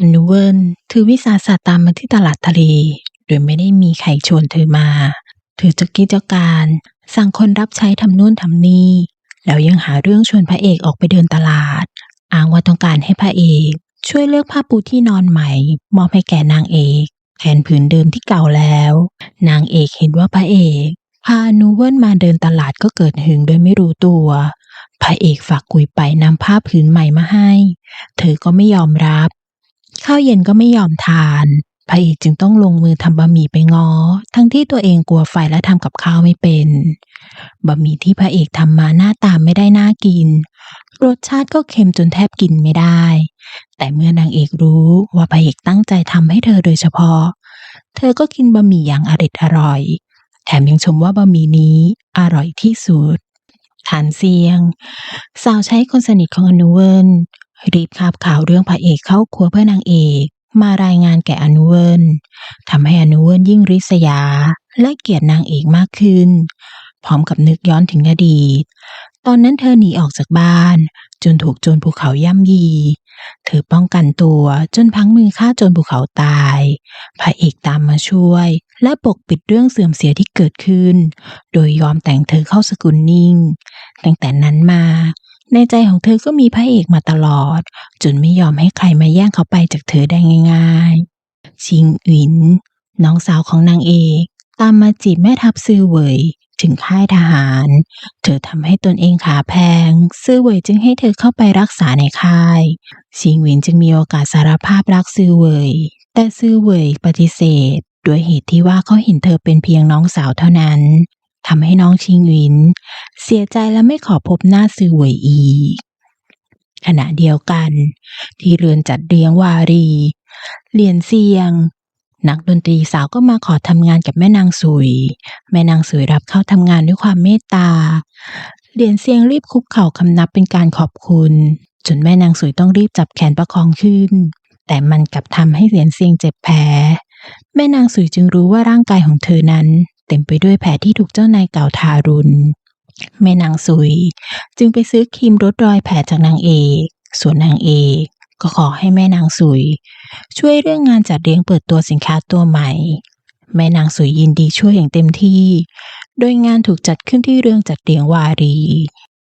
อนุเวินถือวิสาสะตามมาที่ตลาดทะเล โดยไม่ได้มีใครชวนเธอมา เธอจะกี้เจ้าการ สั่งคนรับใช้ทำนู่นทำนี่ แล้วยังหาเรื่องชวนพระเอกออกไปเดินตลาด อ้างว่าต้องการให้พระเอก ช่วยเลือกผ้าปูที่นอนใหม่ มอบให้แก่นางเอกแทนผืนเดิมที่เก่าแล้ว นางเอกเห็นว่าพระเอกพาอนุเวินมาเดินตลาดก็เกิดหึงโดยไม่รู้ตัว พระเอกฝากกุยไปนำผ้าผืนใหม่มาให้ เธอก็ไม่ยอมรับ ข้าวเย็นก็ไม่ยอมทานพระเอกจึงต้องลงมือทำบะหมี่ไปงอ ทั้งที่ตัวเองกลัวไฟและทำกับข้าวไม่เป็น บะหมี่ที่พระเอกทำมาหน้าตาไม่ได้น่ากิน รสชาติก็เค็มจนแทบกินไม่ได้ แต่เมื่อนางเอกรู้ว่าพระเอกตั้งใจทำให้เธอโดยเฉพาะ เธอก็กินบะหมี่อย่างอริดอร่อย แถมยังชมว่าบะหมี่นี้อร่อยที่สุดฐานเสียง สาวใช้คนสนิทของอนุเวิน รีบคาบข่าวเรื่องพระเอกเข้าครัวเพื่อนางเอก มารายงานแก่อนุเวินทำให้อนุเวินยิ่งริษยาและเกลียดนางเอกมากขึ้น พร้อมกับนึกย้อนถึงอดีต ตอนนั้นเธอหนีออกจากบ้าน จนถูกโจรภูเขาย่ำยี เธอป้องกันตัวจนพังมือฆ่าโจรภูเขาตาย พระเอกตามมาช่วย และปกปิดเรื่องเสื่อมเสียที่เกิดขึ้น โดยยอมแต่งเธอเข้าสกุลนิ่ง ตั้งแต่นั้นมา ในใจของเธอก็มีพระเอกมาตลอด จนไม่ยอมให้ใครมาแย่งเขาไปจากเธอได้ง่าย ๆ ชิงอิน น้องสาวของนางเอก ตามมาจีบแม่ทัพซื่อเหวยถึงค่ายทหาร เธอทำให้ตนเองขาแพง ซื่อเหวยจึงให้เธอเข้าไปรักษาในค่าย ชิงวินจึงมีโอกาสสารภาพรักซื่อเหวยแต่ซื่อเหวยปฏิเสธ ด้วยเหตุที่ว่าเขาเห็นเธอเป็นเพียงน้องสาวเท่านั้น ทำให้น้องชิงหวิน เสียใจและไม่ขอพบหน้าซือหวยอีก ขณะเดียวกัน ที่เรือนจัดเลี้ยงวารีเหรียญเซียง นักดนตรีสาวก็มาขอทำงานกับแม่นางสุย แม่นางสุยรับเข้าทำงานด้วยความเมตตาเหรียญเซียงรีบคุกเข่าคำนับเป็นการขอบคุณ จนแม่นางสุยต้องรีบจับแขนประคองขึ้น แต่มันกลับทำให้เหรียญเซียงเจ็บแผลแม่นางสุยจึงรู้ว่าร่างกายของเธอนั้น เต็มไปด้วยแผลที่ถูกเจ้านายเก่าทารุณ แม่นางสุย จึงไปซื้อครีมลดรอยแผลจากนางเอก ส่วนนางเอกก็ขอให้แม่นางสุย ช่วยเรื่องงานจัดเลี้ยงเปิดตัวสินค้าตัวใหม่ แม่นางสุยยินดีช่วยอย่างเต็มที่ โดยงานถูกจัดขึ้นที่เรื่องจัดเลี้ยงวารี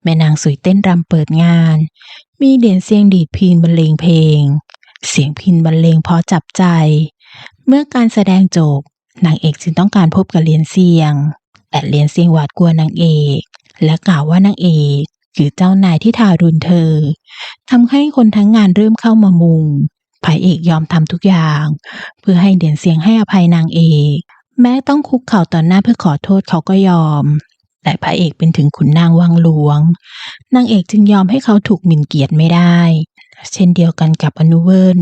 แม่นางสุยเต้นรำเปิดงาน มีเดียนเสียงดีดพินบรรเลงเพลง เสียงพินบรรเลงเพอจับใจ เมื่อการแสดงจบ นางเอกจึงต้องการพบกับเลียนเซียง แต่เลียนเซียงหวาดกลัวนางเอก และกล่าวว่านางเอกคือเจ้านายที่ทารุณเธอทำให้คนทั้งงานเริ่มเข้ามามุงพระเอกยอมทำทุกอย่าง เพื่อให้เลียนเซียงให้อภัยนางเอก แม้ต้องคุกเข่าต่อหน้าเพื่อขอโทษเขาก็ยอม แต่พระเอกเป็นถึงขุนนางวังหลวง นางเอกจึงยอมให้เขาถูกหมิ่นเกียรติไม่ได้ เช่นเดียวกันกับอนุเวิร์น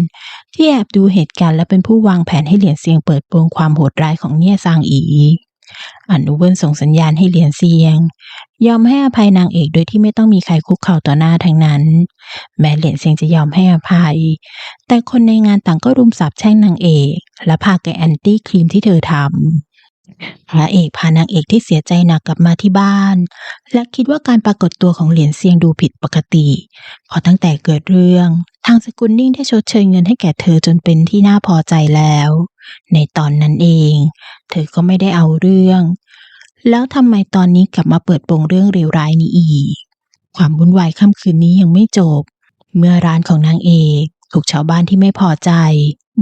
ที่แอบดูเหตุการณ์และเป็นผู้วางแผนให้เหรียญเซียงเปิดโปงความโหดร้ายของเนี่ยซางอีอนุเวิร์นส่งสัญญาณให้เหรียญเซียง ยอมให้อภัยนางเอกโดยที่ไม่ต้องมีใครคุกเข่าต่อหน้าทั้งนั้น แม้เหรียญเซียงจะยอมให้อภัย แต่คนในงานต่างก็รุมสาปแช่งนางเอก และพาแกแอนตี้ครีมที่เธอทำ พระเอกพานางเอกที่เสียใจหนักกลับมาที่บ้าน และคิดว่าการปรากฏตัวของเหรียญเซียงดูผิดปกติเพราะตั้งแต่เกิดเรื่อง ทางสกุลนิ่งได้ชดเชยเงินให้แก่เธอจนเป็นที่น่าพอใจแล้ว ในตอนนั้นเอง เธอก็ไม่ได้เอาเรื่อง แล้วทำไมตอนนี้กลับมาเปิดโปงเรื่องเลวร้ายนี้อีก ความวุ่นวายค่ำคืนนี้ยังไม่จบ เมื่อร้านของนางเอกถูกชาวบ้านที่ไม่พอใจ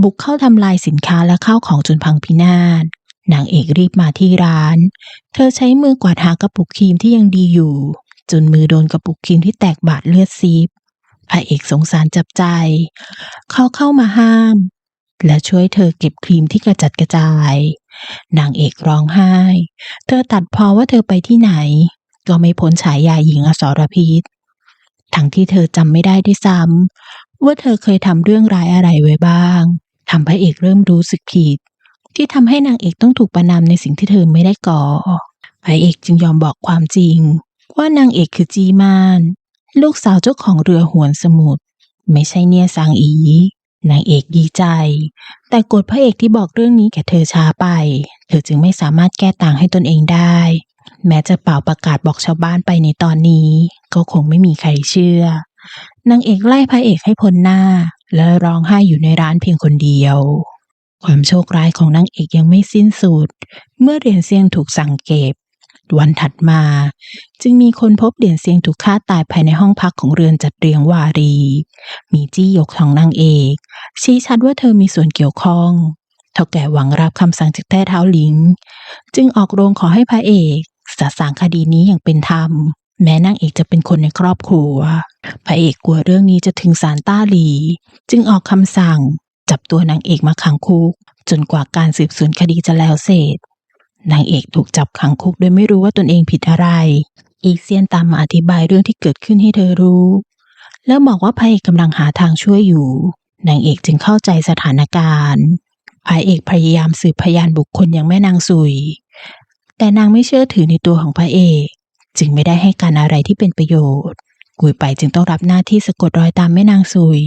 บุกเข้าทำลายสินค้าและข้าวของจนพังพินาศ นางเอกรีบมาที่ร้าน เธอใช้มือกวาดหากระปุกครีมที่ยังดีอยู่ จนมือโดนกระปุกครีมที่แตกบาดเลือดซีบพระเอกสงสารจับใจ เขาเข้ามาห้าม และช่วยเธอเก็บครีมที่กระจัดกระจาย นางเอกร้องไห้ เธอตัดพอว่าเธอไปที่ไหน ก็ไม่พ้นฉายาหญิงอสรพิษ ทั้งที่เธอจำไม่ได้ด้วยซ้ำว่าเธอเคยทำเรื่องร้ายอะไรไว้บ้างทำพระเอกเริ่มรู้สึกผิด ที่ทำให้นางเอกต้องถูกประนามในสิ่งที่เธอไม่ได้ก่อพระเอกจึงยอมบอกความจริง ว่านางเอกคือจีมาน ลูกสาวเจ้าของเรือหวนสมุทรไม่ใช่เนี่ยซางอี นางเอกดีใจ แต่กดพระเอกที่บอกเรื่องนี้แก่เธอช้าไป เธอจึงไม่สามารถแก้ต่างให้ตนเองได้ แม้จะเป่าประกาศบอกชาวบ้านไปในตอนนี้ ก็คงไม่มีใครเชื่อนางเอกไล่พระเอกให้พ้นหน้า และร้องไห้อยู่ในร้านเพียงคนเดียว ความโชคร้ายของนางเอกยังไม่สิ้นสุด เมื่อเหรียญเซียงถูกสั่งเก็บ วันถัดมา จึงมีคนพบเหรียญเซียงถูกฆ่าตายภายในห้องพักของเรือนจัดเรียงวารี มีจี้ยกของนางเอก ชี้ชัดว่าเธอมีส่วนเกี่ยวข้องเท่าแก่หวังรับคำสั่งจากแต้เท้าหลิง จึงออกโรงขอให้พระเอกสะสางคดีนี้อย่างเป็นธรรม แม้นางเอกจะเป็นคนในครอบครัว พระเอกกลัวเรื่องนี้จะถึงศาลต้าหลี จึงออกคำสั่ง จับตัวนางเอกมาขังคุก จนกว่าการสืบสวนคดีจะแล้วเสร็จ นางเอกถูกจับขังคุกโดยไม่รู้ว่าตนเองผิดอะไร อีเซียนตามมาอธิบายเรื่องที่เกิดขึ้นให้เธอรู้ แล้วบอกว่าพระเอกกำลังหาทางช่วยอยู่ นางเอกจึงเข้าใจสถานการณ์พระเอกพยายามสืบพยานบุคคลอย่างแม่นางสุย แต่นางไม่เชื่อถือในตัวของพระเอก จึงไม่ได้ให้การอะไรที่เป็นประโยชน์ กุยไปจึงต้องรับหน้าที่สะกดรอยตามแม่นางสุย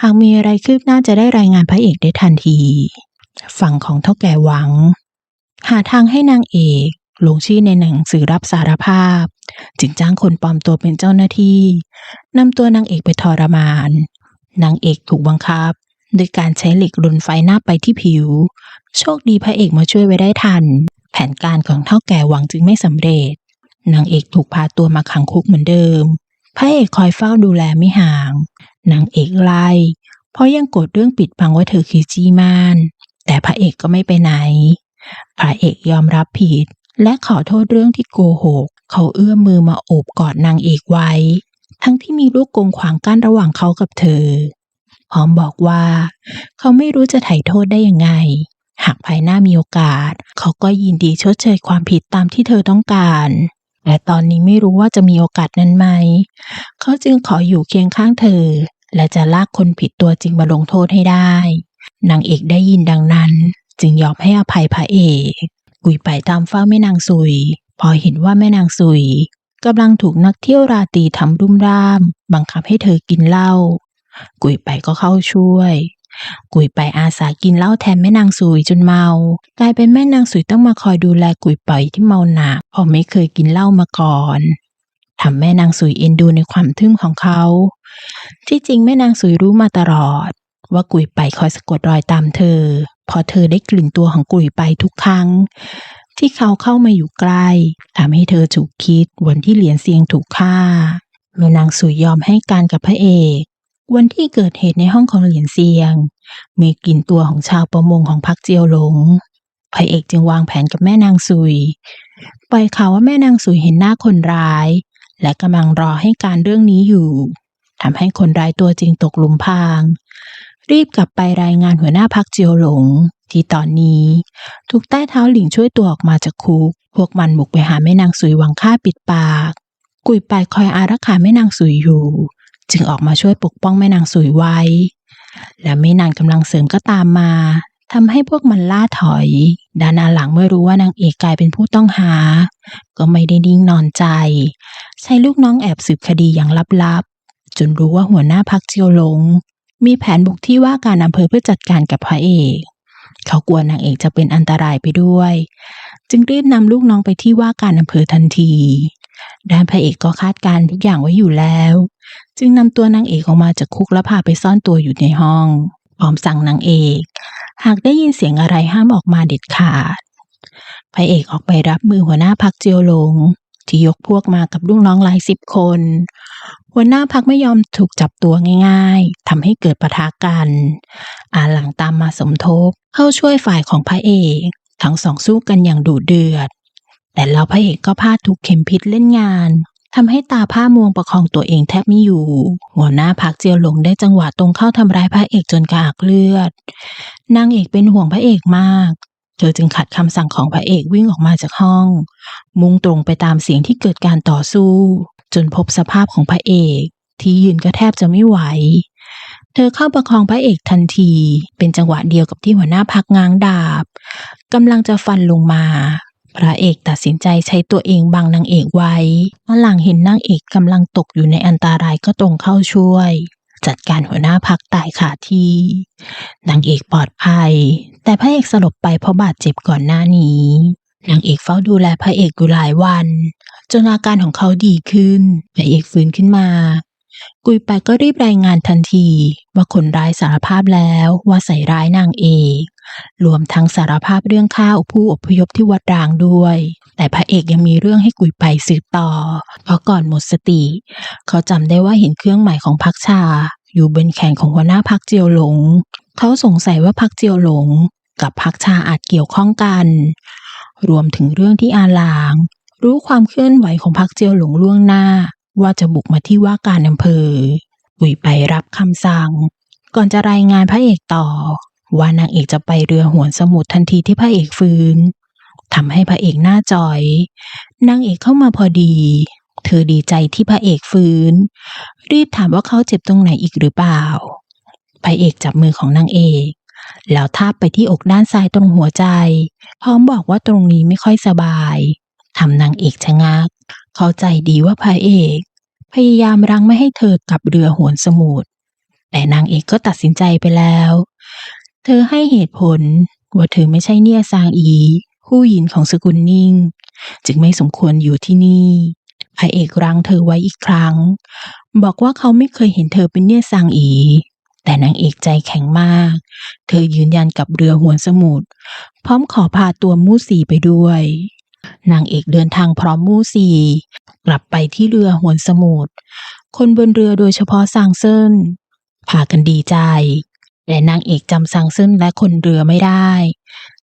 หากมีอะไรคืบหน้าจะได้รายงานพระเอกได้ทันที ฝั่งของเท่าแก่หวัง หาทางให้นางเอกลงชื่อในหนังสือรับสารภาพ จึงจ้างคนปลอมตัวเป็นเจ้าหน้าที่นำตัวนางเอกไปทรมาน นางเอกถูกบังคับโดยการใช้เหล็กลนไฟหน้าไปที่ผิว โชคดีพระเอกมาช่วยไว้ได้ทัน แผนการของเท่าแก่หวังจึงไม่สำเร็จ นางเอกถูกพาตัวมาขังคุกเหมือนเดิม พระเอกคอยเฝ้าดูแลไม่ห่าง นางเอกไล่ เพราะยังโกรธเรื่องปิดบังว่าเธอคือจีมาน แต่พระเอกก็ไม่ไปไหน พระเอกยอมรับผิด และขอโทษเรื่องที่โกหก เขาเอื้อมมือมาโอบกอดนางเอกไว้ ทั้งที่มีลูกกงขวางกั้นระหว่างเขากับเธอพร้อมบอกว่า เขาไม่รู้จะไถ่โทษได้ยังไง หากภายหน้ามีโอกาส เขาก็ยินดีชดเชยความผิดตามที่เธอต้องการ และตอนนี้ไม่รู้ว่าจะมีโอกาสนั้นไหม เขาจึงขออยู่เคียงข้างเธอ และจะลากคนผิดตัวจริงมาลงโทษให้ได้ นางเอกได้ยินดังนั้น จึงยอมให้อภัยพระเอก กุยไปตามเฝ้าแม่นางซุย พอเห็นว่าแม่นางซุยกำลังถูกนักเที่ยวราตรีทำรุ่มร่าม บังคับให้เธอกินเหล้ากุยไปก็เข้าช่วย กุยไปอาสากินเหล้าแทนแม่นางซุยจนเมา กลายเป็นแม่นางซุยต้องมาคอยดูแลกุยไปที่เมาหนักเพราะไม่เคยกินเหล้ามาก่อนทำแม่นางซุยเอ็นดูในความทึ่งของเขา ที่จริงแม่นางซุยรู้มาตลอด ว่ากุยไปคอยสะกดรอยตามเธอ พอเธอได้กลิ่นตัวของกุยไปทุกครั้ง ที่เขาเข้ามาอยู่ใกล้ทำให้เธอฉุกคิดวันที่เหรียญเซียงถูกฆ่าแม่นางสุยยอมให้การกับพระเอก วันที่เกิดเหตุในห้องของเหรียญเซียง มีกลิ่นตัวของชาวประมงของพักเจียวหลงพระเอกจึงวางแผนกับแม่นางสุย ปล่อยข่าวว่าแม่นางสุยเห็นหน้าคนร้าย และกำลังรอให้การเรื่องนี้อยู่ทำให้คนร้ายตัวจริงตกหลุมพราง รีบกลับไปรายงานหัวหน้าพักเจียวหลง ที่ตอนนี้ถูกใต้เท้าหลิงช่วยตัวออกมาจากคุก พวกมันบุกไปหาแม่นางสุยหวังฆ่าปิดปาก กุยไปคอยอารักขาแม่นางสุยอยู่ จึงออกมาช่วยปกป้องแม่นางสุยไว้ และไม่นานกำลังเสริมก็ตามมาทำให้พวกมันล่าถอย ดานาหลังเมื่อรู้ว่านางเอกกลายเป็นผู้ต้องหา ก็ไม่ได้นิ่งนอนใจ ใช้ลูกน้องแอบสืบคดีอย่างลับๆ จนรู้ว่าหัวหน้าพักเจียวหลง มีแผนบุกที่ว่าการอำเภอเพื่อจัดการกับพระเอก เขากลัวนางเอกจะเป็นอันตรายไปด้วย จึงรีบนำลูกน้องไปที่ว่าการอำเภอทันทีด้านพระเอกก็คาดการณ์ทุกอย่างไว้อยู่แล้ว จึงนำตัวนางเอกออกมาจากคุกและพาไปซ่อนตัวอยู่ในห้องพร้อมสั่งนางเอก หากได้ยินเสียงอะไรห้ามออกมาเด็ดขาดพระเอกออกไปรับมือหัวหน้าพักเจียวหลงที่ยกพวกมากับลูกน้องหลายสิบคน หัวหน้าพักไม่ยอมถูกจับตัวง่ายๆทำให้เกิดปะทะกัน อาหลังตามมาสมทบเข้าช่วยฝ่ายของพระเอก ทั้งสองสู้กันอย่างดุเดือด แต่แล้วพระเอกก็พลาดถูกเข็มพิษเล่นงาน ทำให้ตาผ้ามวงประคองตัวเองแทบไม่อยู่ หัวหน้าพักเจียวหลงได้จังหวะตรงเข้าทำร้ายพระเอกจนกระอักเลือด นางเอกเป็นห่วงพระเอกมากเธอจึงขัดคำสั่งของพระเอกวิ่งออกมาจากห้อง มุ่งตรงไปตามเสียงที่เกิดการต่อสู้ จนพบสภาพของพระเอก ที่ยืนก็แทบจะไม่ไหว เธอเข้าประคองพระเอกทันที เป็นจังหวะเดียวกับที่หัวหน้าพักง้างดาบกำลังจะฟันลงมา พระเอกตัดสินใจใช้ตัวเองบังนางเอกไว้เมื่อหลังเห็นนางเอกกำลังตกอยู่ในอันตรายก็ตรงเข้าช่วย จัดการหัวหน้าพักตายขาที่นางเอกปลอดภัย แต่พระเอกสลบไปเพราะบาดเจ็บก่อนหน้านี้นางเอกเฝ้าดูแลพระเอกอยู่หลายวัน จนอาการของเขาดีขึ้นพระเอกฟื้นขึ้นมา กุยไปก็รีบรายงานทันที ว่าคนร้ายสารภาพแล้วว่าใส่ร้ายนางเอกรวมทั้งสารภาพเรื่องฆ่าผู้อพยพที่วัดรางด้วย แต่พระเอกยังมีเรื่องให้กุยไปสืบต่อ เพราะก่อนหมดสติ เขาจำได้ว่าเห็นเครื่องหมายของพักชา อยู่บนแขนของหัวหน้าพักเจียวหลง เขาสงสัยว่าพักเจียวหลง กับพักชาอาจเกี่ยวข้องกัน รวมถึงเรื่องที่อาหลาง รู้ความเคลื่อนไหวของพักเจียวหลงล่วงหน้า ว่าจะบุกมาที่ว่าการอำเภอกุยไปรับคำสั่ง ก่อนจะรายงานพระเอกต่อ ว่านางเอกจะไปเรือหวนสมุทรทันทีที่พระเอกฟื้นทำให้พระเอกหน้าจอย นางเอกเข้ามาพอดี เธอดีใจที่พระเอกฟื้น รีบถามว่าเขาเจ็บตรงไหนอีกหรือเปล่า พระเอกจับมือของนางเอก แล้วทาบไปที่อกด้านซ้ายตรงหัวใจ พร้อมบอกว่าตรงนี้ไม่ค่อยสบายทำนางเอกชะงัก เข้าใจดีว่าพระเอก พยายามรั้งไม่ให้เธอกลับเรือหวนสมุทรแต่นางเอกก็ตัดสินใจไปแล้ว เธอให้เหตุผลว่าเธอไม่ใช่เนี่ยซางอีผู้หญิงของสกุลนิ่ง จึงไม่สมควรอยู่ที่นี่พระเอกรั้งเธอไว้อีกครั้ง บอกว่าเขาไม่เคยเห็นเธอเป็นเนี่ยซางอี แต่นางเอกใจแข็งมาก เธอยืนยันกับเรือหวนสมุทรพร้อมขอพาตัวมูสีไปด้วย นางเอกเดินทางพร้อมมู่สีกลับไปที่เรือหวนสมุทรคนบนเรือโดยเฉพาะซางเซินพากันดีใจ แต่นางเอกจำซางเซินและคนเรือไม่ได้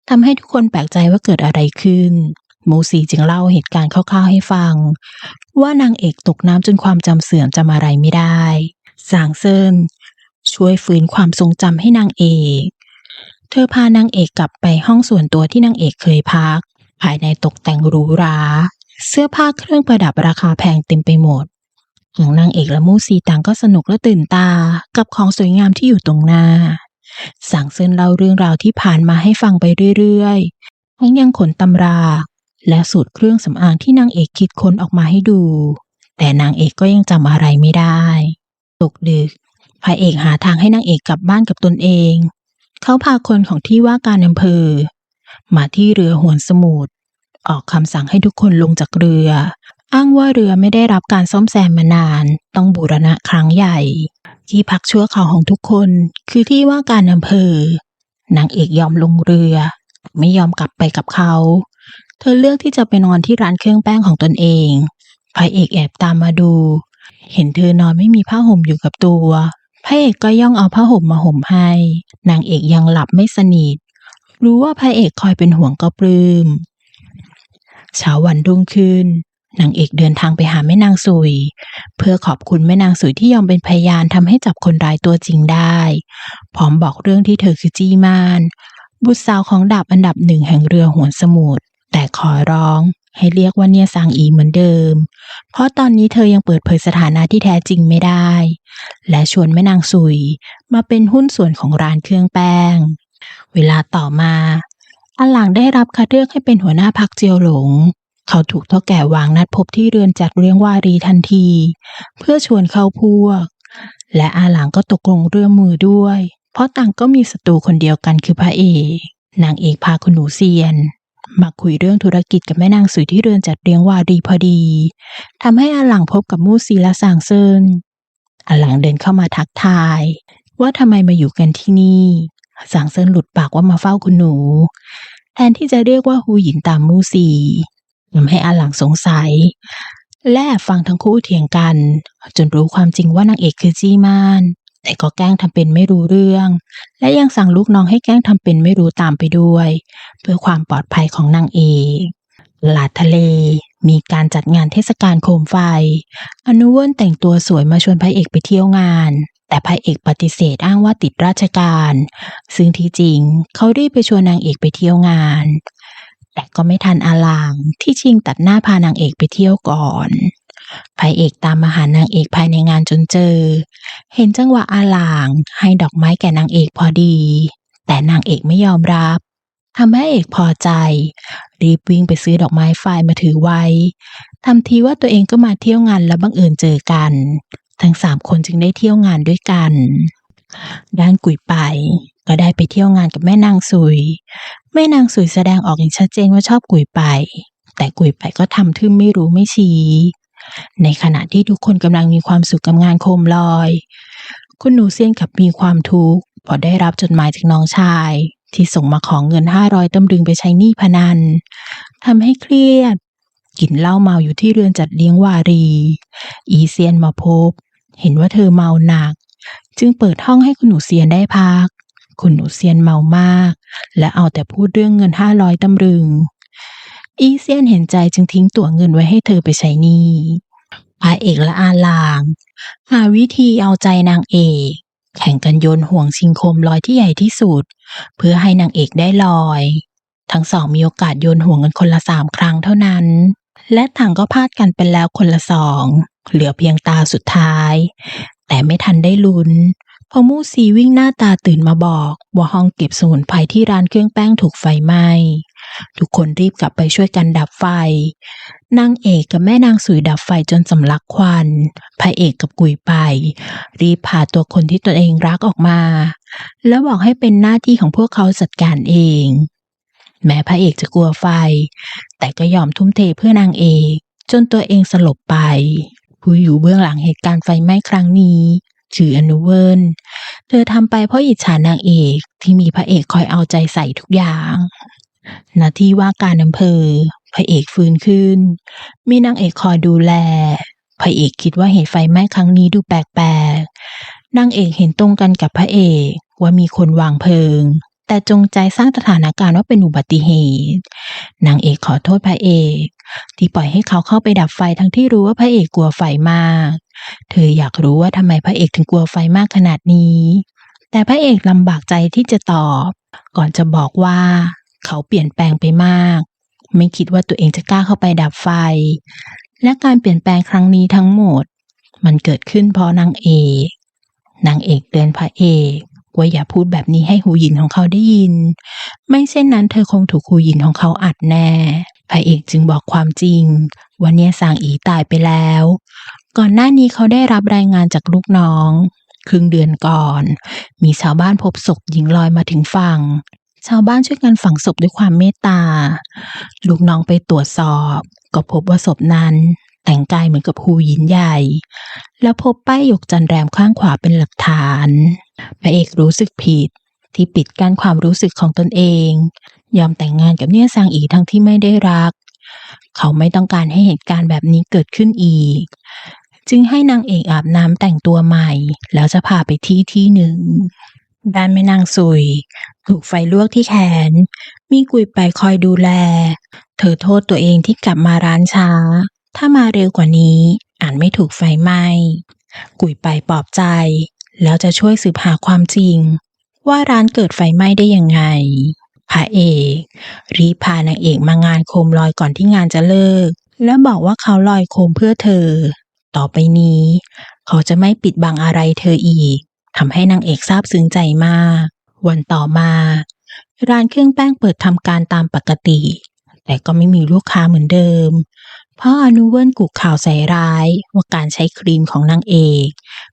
ทำให้ทุกคนแปลกใจว่าเกิดอะไรขึ้น มูซีจึงเล่าเหตุการณ์คร่าวๆให้ฟัง ว่านางเอกตกน้ำจนความจำเสื่อมจำอะไรไม่ได้สางเซินช่วยฟื้นความทรงจำให้นางเอก เธอพานางเอกกลับไปห้องส่วนตัวที่นางเอกเคยพัก ภายในตกแต่งหรูหรา เสื้อผ้าเครื่องประดับราคาแพงเต็มไปหมดของนางเอกและมูซีต่างก็สนุกและตื่นตากับของสวยงามที่อยู่ตรงหน้า สั่งเซินเล่าเรื่องราวที่ผ่านมาให้ฟังไปเรื่อยๆทั้งยังขนตำรา และสูตรเครื่องสำอางที่นางเอกคิดค้นออกมาให้ดู แต่นางเอกก็ยังจำอะไรไม่ได้ ตกดึกพระเอกหาทางให้นางเอกกลับบ้านกับตนเอง เขาพาคนของที่ว่าการอำเภอ มาที่เรือหวนสมุทรออกคำสั่งให้ทุกคนลงจากเรือ อ้างว่าเรือไม่ได้รับการซ่อมแซมมานาน ต้องบูรณะครั้งใหญ่ ที่พักชั่วคราวของทุกคน คือที่ว่าการอำเภอนางเอกยอมลงเรือ ไม่ยอมกลับไปกับเขา เธอเลือกที่จะไปนอนที่ร้านเครื่องแป้งของตนเองพระเอกแอบตามมาดู เห็นเธอนอนไม่มีผ้าห่มอยู่กับตัวพระเอกก็ย่องเอาผ้าห่มมาห่มให้ นางเอกยังหลับไม่สนิท รู้ว่าพระเอกคอยเป็นห่วงก็ปลื้มเช้าวันรุ่งขึ้นนางเอกเดินทางไปหาแม่นางสุย เพื่อขอบคุณแม่นางสุยที่ยอมเป็นพยานทำให้จับคนร้ายตัวจริงได้ พร้อมบอกเรื่องที่เธอคือจี้มาน บุตรสาวของดาบอันดับหนึ่งแห่งเรือหวนสมุทรแต่ขอร้องให้เรียกว่าเนี่ยซางอีเหมือนเดิม เพราะตอนนี้เธอยังเปิดเผยสถานะที่แท้จริงไม่ได้ และชวนแม่นางสุยมาเป็นหุ้นส่วนของร้านเครื่องแป้ง เวลาต่อมาอันหลังได้รับคัดเลือกให้เป็นหัวหน้าพักเจียวหลง เขาถูกเท่าแก่วางนัดพบที่เรือนจัดเลี้ยงวารีทันที เพื่อชวนเข้าพวก และอาหลังก็ตกลงเรื่องมือด้วย เพราะต่างก็มีศัตรูคนเดียวกันคือพระเอกนางเอกพาคุณหนูเซียนมาคุยเรื่องธุรกิจกับแม่นางสุยที่เรือนจัดเลี้ยงวารีพอดีทำให้อาหลังพบกับมู่ซีและสางเซินอาหลังเดินเข้ามาทักทาย ว่าทำไมมาอยู่กันที่นี่ สางเซินหลุดปากว่ามาเฝ้าคุณหนู แทนที่จะเรียกว่าฮูหยินตามมู่ซีทำให้อาหลังสงสัย และฟังทั้งคู่เถียงกัน จนรู้ความจริงว่านางเอกคือจี้มาน แต่ก็แกล้งทำเป็นไม่รู้เรื่อง และยังสั่งลูกน้องให้แกล้งทำเป็นไม่รู้ตามไปด้วย เพื่อความปลอดภัยของนางเอกหลาดทะเลมีการจัดงานเทศกาลโคมไฟ อนุเวนแต่งตัวสวยมาชวนพระเอกไปเที่ยวงาน แต่พระเอกปฏิเสธอ้างว่าติดราชการ ซึ่งที่จริงเขารีบไปชวนนางเอกไปเที่ยวงาน แต่ก็ไม่ทันอาลางที่ชิงตัดหน้าพานางเอกไปเที่ยวก่อนพระเอกตามมาหานางเอกภายในงานจนเจอ เห็นจังหวะอาลางให้ดอกไม้แก่นางเอกพอดี แต่นางเอกไม่ยอมรับทำให้เอกพอใจ รีบวิ่งไปซื้อดอกไม้ไฟมาถือไว้ทำทีว่าตัวเองก็มาเที่ยวงานแล้วบังเอิญเจอกัน ทั้งสามคนจึงได้เที่ยวงานด้วยกัน ด้านกุยไป ก็ได้ไปเที่ยวงานกับแม่นางสุย แม่นางสุยแสดงออกอย่างชัดเจนว่าชอบกุยไป แต่กุยไปก็ทำทึ่มไม่รู้ไม่ชี้ ในขณะที่ทุกคนกำลังมีความสุขกับงานโคมลอย คุณหนูเซียนกับมีความทุกข์พราะได้รับจดหมายจากน้องชาย ที่ส่งมาของเงินห้าร้อยตำลึงไปใช้หนี้พนันทำให้เครียดกินเหล้าเมาอยู่ที่เรือนจัดเลี้ยงวารี อีเซียนมาพบ เห็นว่าเธอเมาหนัก จึงเปิดห้องให้คุณหนูเซียนได้พัก คุณหนูเซียนเมามาก และเอาแต่พูดเรื่องเงินห้าร้อยตำลึง อีเซียนเห็นใจจึงทิ้งตั๋วเงินไว้ให้เธอไปใช้หนี้พระเอกและอาลางหาวิธีเอาใจนางเอกแข่งกันโยนห่วงชิงโคมลอยที่ใหญ่ที่สุด เพื่อให้นางเอกได้ลอย ทั้งสองมีโอกาสโยนห่วงกันคนละสามครั้งเท่านั้น และต่างก็พลาดกันไปแล้วคนละสอง เหลือเพียงตาสุดท้าย แต่ไม่ทันได้ลุ้นพอมูซีวิ่งหน้าตาตื่นมาบอกว่าห้องเก็บสมุนไพรที่ร้านเครื่องแป้งถูกไฟไหม้ทุกคนรีบกลับไปช่วยกันดับไฟ นางเอกกับแม่นางสุยดับไฟจนสำลักควันพระเอกกับกุยไป รีบพาตัวคนที่ตนเองรักออกมา แล้วบอกให้เป็นหน้าที่ของพวกเขาจัดการเอง แม้พระเอกจะกลัวไฟ แต่ก็ยอมทุ่มเทเพื่อนางเอกจนตัวเองสลบไป ผู้อยู่เบื้องหลังเหตุการณ์ไฟไหม้ครั้งนี้ชื่ออนุเวิร์นเธอทำไปเพราะอิจฉานางเอกที่มีพระเอกคอยเอาใจใส่ทุกอย่างหน้าที่ว่าการอำเภอ พระเอกฟื้นขึ้น มีนางเอกคอยดูแล พระเอกคิดว่าเหตุไฟไหม้ครั้งนี้ดูแปลกๆนางเอกเห็นตรงกันกับพระเอกว่ามีคนวางเพลิง แต่จงใจสร้างสถานการณ์ว่าเป็นอุบัติเหตุนางเอกขอโทษพระเอก ที่ปล่อยให้เขาเข้าไปดับไฟทั้งที่รู้ว่าพระเอกกลัวไฟมาก เธออยากรู้ว่าทำไมพระเอกถึงกลัวไฟมากขนาดนี้ แต่พระเอกลำบากใจที่จะตอบ ก่อนจะบอกว่า เขาเปลี่ยนแปลงไปมาก ไม่คิดว่าตัวเองจะกล้าเข้าไปดับไฟ และการเปลี่ยนแปลงครั้งนี้ทั้งหมด มันเกิดขึ้นเพราะนางเอกนางเอกเตือนพระเอก ว่าอย่าพูดแบบนี้ให้หูหยินของเขาได้ยิน ไม่เช่นนั้นเธอคงถูกหูหยินของเขาอัดแน่พระเอกจึงบอกความจริงว่าเนี่ยสางอีตายไปแล้ว ก่อนหน้านี้เขาได้รับรายงานจากลูกน้อง ครึ่งเดือนก่อน มีชาวบ้านพบศพหญิงลอยมาถึงฝั่ง ชาวบ้านช่วยกันฝังศพด้วยความเมตตา ลูกน้องไปตรวจสอบ ก็พบว่าศพนั้น แต่งกายเหมือนกับฮูหยินใหญ่ แล้วพบป้ายหยกจันแรมข้างขวาเป็นหลักฐานพระเอกรู้สึกผิด ที่ปิดกั้นความรู้สึกของตนเอง ยอมแต่งงานกับเนี่ยซางอีทั้งที่ไม่ได้รัก เขาไม่ต้องการให้เหตุการณ์แบบนี้เกิดขึ้นอีก จึงให้นางเอกอาบน้ำแต่งตัวใหม่ แล้วจะพาไปที่ที่หนึ่งด้านแม่นางสุย ถูกไฟลวกที่แขน มีกุยไปคอยดูแล เธอโทษตัวเองที่กลับมาร้านช้า ถ้ามาเร็วกว่านี้อ่าจไม่ถูกไฟไหม้กุยไปปลอบใจ แล้วจะช่วยสืบหาความจริง ว่าร้านเกิดไฟไหม้ได้ยังไงพระเอกรีพานางเอกมางานโคมลอยก่อนที่งานจะเลิก แล้วบอกว่าเขาลอยโคมเพื่อเธอ ต่อไปนี้ เขาจะไม่ปิดบังอะไรเธออีกทำให้นางเอกซาบซึ้งใจมาก วันต่อมา ร้านเครื่องแป้งเปิดทำการตามปกติ แต่ก็ไม่มีลูกค้าเหมือนเดิม พราะอนุเวิร์นกุข่าวใส่ร้ายว่าการใช้ครีมของนางเอก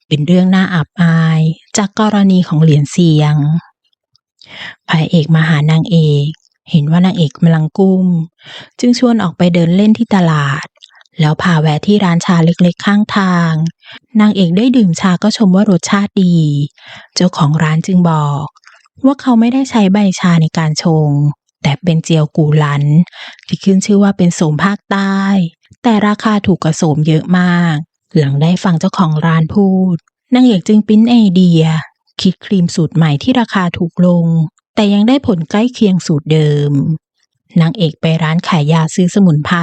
เป็นเรื่องน่าอับอาย จากกรณีของเหรียญเสียงพระเอกมาหานางเอก เห็นว่านางเอกกำลังกุ้ม จึงชวนออกไปเดินเล่นที่ตลาด แล้วพาแวะที่ร้านชาเล็กๆข้างทาง นางเอกได้ดื่มชาก็ชมว่ารสชาติดี เจ้าของร้านจึงบอก ว่าเขาไม่ได้ใช้ใบชาในการชง แต่เป็นเจียวกูหลัน ที่ขึ้นชื่อว่าเป็นโสมภาคใต้ แต่ราคาถูกกว่าโสมเยอะมาก หลังได้ฟังเจ้าของร้านพูดนางเอกจึงปิ้นไอเดีย คิดครีมสูตรใหม่ที่ราคาถูกลง แต่ยังได้ผลใกล้เคียงสูตรเดิมนางเอกไปร้านขายยาซื้อสมุนไพร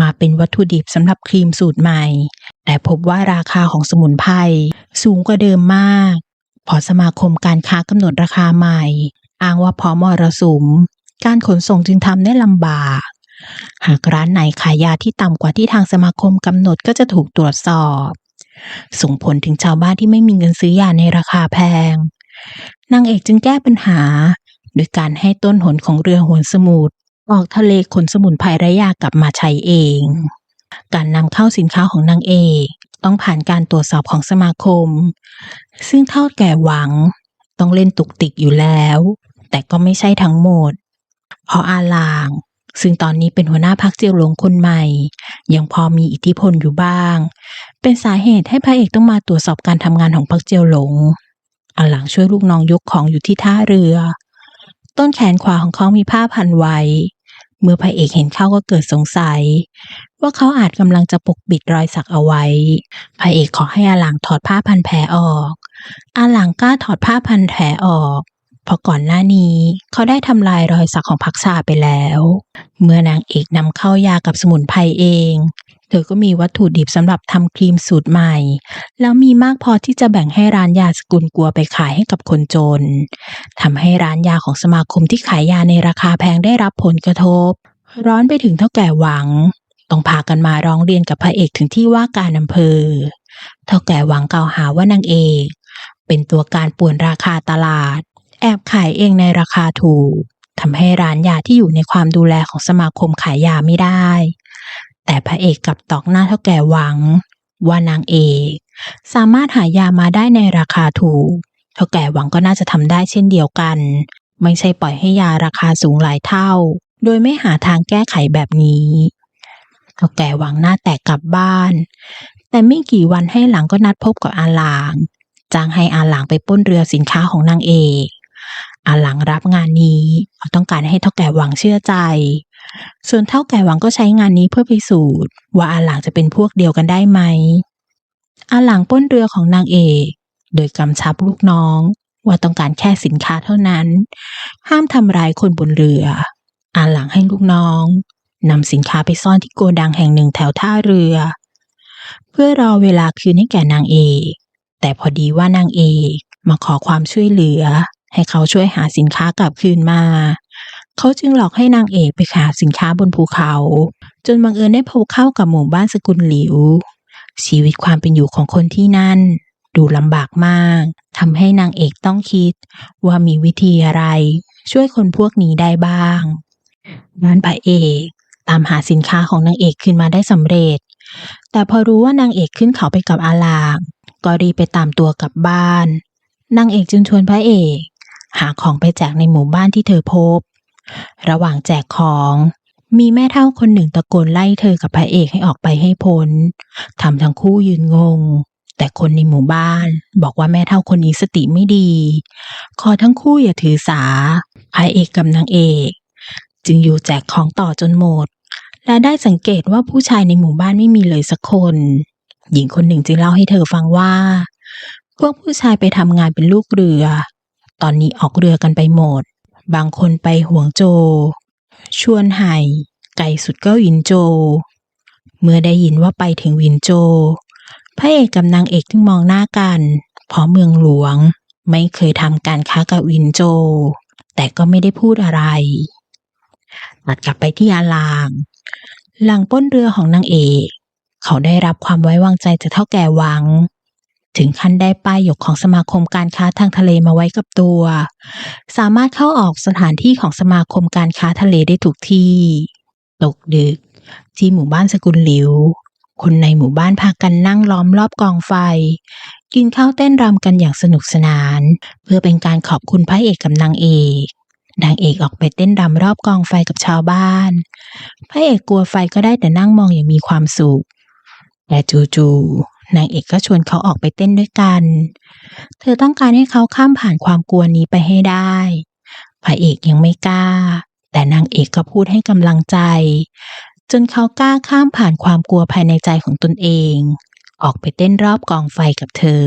มาเป็นวัตถุดิบสำหรับครีมสูตรใหม่ แต่พบว่าราคาของสมุนไพรสูงกว่าเดิมมาก พอสมาคมการค้ากำหนดราคาใหม่ อ้างว่าพราะมรสุม การขนส่งจึงทำได้ลำบาก หากร้านไหนขายยาที่ต่ำกว่าที่ทางสมาคมกำหนดก็จะถูกตรวจสอบ ส่งผลถึงชาวบ้านที่ไม่มีเงินซื้อยาในราคาแพง นางเอกจึงแก้ปัญหา โดยการให้ต้นหนของเรือหนสมุทรออกทะเลขนสมุนไพรระยากลับมาใช้เอง การนำเข้าสินค้าของนางเอกต้องผ่านการตรวจสอบของสมาคม ซึ่งเท่าแก่หวังต้องเล่นตุกติกอยู่แล้ว แต่ก็ไม่ใช่ทั้งหมด พราะอาลาง ซึ่งตอนนี้เป็นหัวหน้าพักเจียวหลงคนใหม่ ยังพอมีอิทธิพลอยู่บ้าง เป็นสาเหตุให้พระเอกต้องมาตรวจสอบการทำงานของพักเจียวหลงอันหลังช่วยลูกน้องยกของอยู่ที่ท่าเรือ ต้นแขนขวาของเขามีผ้าพันไว้ เมื่อพระเอกเห็นเข้าก็เกิดสงสัย ว่าเขาอาจกำลังจะปกปิดรอยสักเอาไว้ พระเอกขอให้อาหลังถอดผ้าพันแผลออก อาหลังกล้าถอดผ้าพันแผลออก เพราะก่อนหน้านี้เขาได้ทำลายรอยสักของพักชาไปแล้ว เมื่อนางเอกนำเข้ายากับสมุนไพรเอง เธอก็มีวัตถุดิบสำหรับทำครีมสูตรใหม่ แล้วมีมากพอที่จะแบ่งให้ร้านยาสกุลกัวไปขายให้กับคนจนทำให้ร้านยาของสมาคมที่ขายยาในราคาแพงได้รับผลกระทบ ร้อนไปถึงเท่าแก่หวัง ต้องพากันมาร้องเรียนกับพระเอกถึงที่ว่าการอำเภอ เท่าแก่หวังกล่าวหาว่านางเอก เป็นตัวการป่วนราคาตลาด แอบขายเองในราคาถูกทำให้ร้านยาที่อยู่ในความดูแลของสมาคมขายยาไม่ได้ แต่พระเอกกลับตอกหน้าเท่าแก่หวัง ว่านางเอกสามารถหายามาได้ในราคาถูก เท่าแก่หวังก็น่าจะทำได้เช่นเดียวกัน ไม่ใช่ปล่อยให้ยาราคาสูงหลายเท่า โดยไม่หาทางแก้ไขแบบนี้ เท่าแก่หวังหน้าแตกกลับบ้าน แต่ไม่กี่วันให้หลังก็นัดพบกับอาหลางจ้างให้อาหลางไปป้นเรือสินค้าของนางเอก อาหลังรับงานนี้เพราต้องการให้เท่าแก่หวังเชื่อใจ ส่วนเท่าแก่หวังก็ใช้งานนี้เพื่อพิสูจน์ ว่าอาหลังจะเป็นพวกเดียวกันได้ไหมอาหลังป้นเรือของนางเอกโดยกำชับลูกน้อง ว่าต้องการแค่สินค้าเท่านั้น ห้ามทำร้ายคนบนเรือ อาหลังให้ลูกน้องนำสินค้าไปซ่อนที่โกดังแห่งหนึ่งแถวท่าเรือ เพื่อรอเวลาคืนให้แก่นางเอกแต่พอดีว่านางเอกมาขอความช่วยเหลือ ให้เขาช่วยหาสินค้ากลับคืนมา เขาจึงหลอกให้นางเอกไปหาสินค้าบนภูเขา จนบังเอิญได้พบเข้ากับหมู่บ้านสกุลหลิว ชีวิตความเป็นอยู่ของคนที่นั่น ดูลำบากมากทำให้นางเอกต้องคิด ว่ามีวิธีอะไร ช่วยคนพวกนี้ได้บ้างด้านพระเอกตามหาสินค้าของนางเอกขึ้นมาได้สำเร็จ แต่พอรู้ว่านางเอกขึ้นเขาไปกับอาลางก็รีบไปตามตัวกลับบ้าน นางเอกจึงชวนพระเอก หาของไปแจกในหมู่บ้านที่เธอพบ ระหว่างแจกของมีแม่เท่าคนหนึ่งตะโกนไล่เธอกับพระเอกให้ออกไปให้พ้นทำทั้งคู่ยืนงง แต่คนในหมู่บ้าน บอกว่าแม่เท่าคนนี้สติไม่ดี ขอทั้งคู่อย่าถือสาพระเอกกับนางเอก จึงอยู่แจกของต่อจนหมด และได้สังเกตว่าผู้ชายในหมู่บ้านไม่มีเลยสักคน หญิงคนหนึ่งจึงเล่าให้เธอฟังว่า พวกผู้ชายไปทำงานเป็นลูกเรือ ตอนนี้ออกเรือกันไปหมด บางคนไปห่วงโจ ชวนไห่ไกลสุดก็วินโจ เมื่อได้ยินว่าไปถึงวินโจ พระเอกกับนางเอกจึงมองหน้ากัน เพราะเมืองหลวงไม่เคยทำการค้ากับวินโจ แต่ก็ไม่ได้พูดอะไร ตัดกลับไปที่อาลาง หลังป้นเรือของนางเอก เขาได้รับความไว้วางใจจากเท่าแก่วัง ถึงขั้นได้ป้ายหยกของสมาคมการค้าทางทะเลมาไว้กับตัว สามารถเข้าออกสถานที่ของสมาคมการค้าทะเลได้ทุกที่ ตกดึก ที่หมู่บ้านสกุลหลิว คนในหมู่บ้านพากันนั่งล้อมรอบกองไฟ กินข้าวเต้นรำกันอย่างสนุกสนาน เพื่อเป็นการขอบคุณพระเอกกับนางเอกนางเอกออกไปเต้นรำรอบกองไฟกับชาวบ้าน พระเอกกลัวไฟก็ได้แต่นั่งมองอย่างมีความสุข แต่จู่ๆ นางเอกก็ชวนเขาออกไปเต้นด้วยกัน เธอต้องการให้เขาข้ามผ่านความกลัวนี้ไปให้ได้ พระเอกยังไม่กล้า แต่นางเอกก็พูดให้กำลังใจ จนเขากล้าข้ามผ่านความกลัวภายในใจของตนเอง ออกไปเต้นรอบกองไฟกับเธอ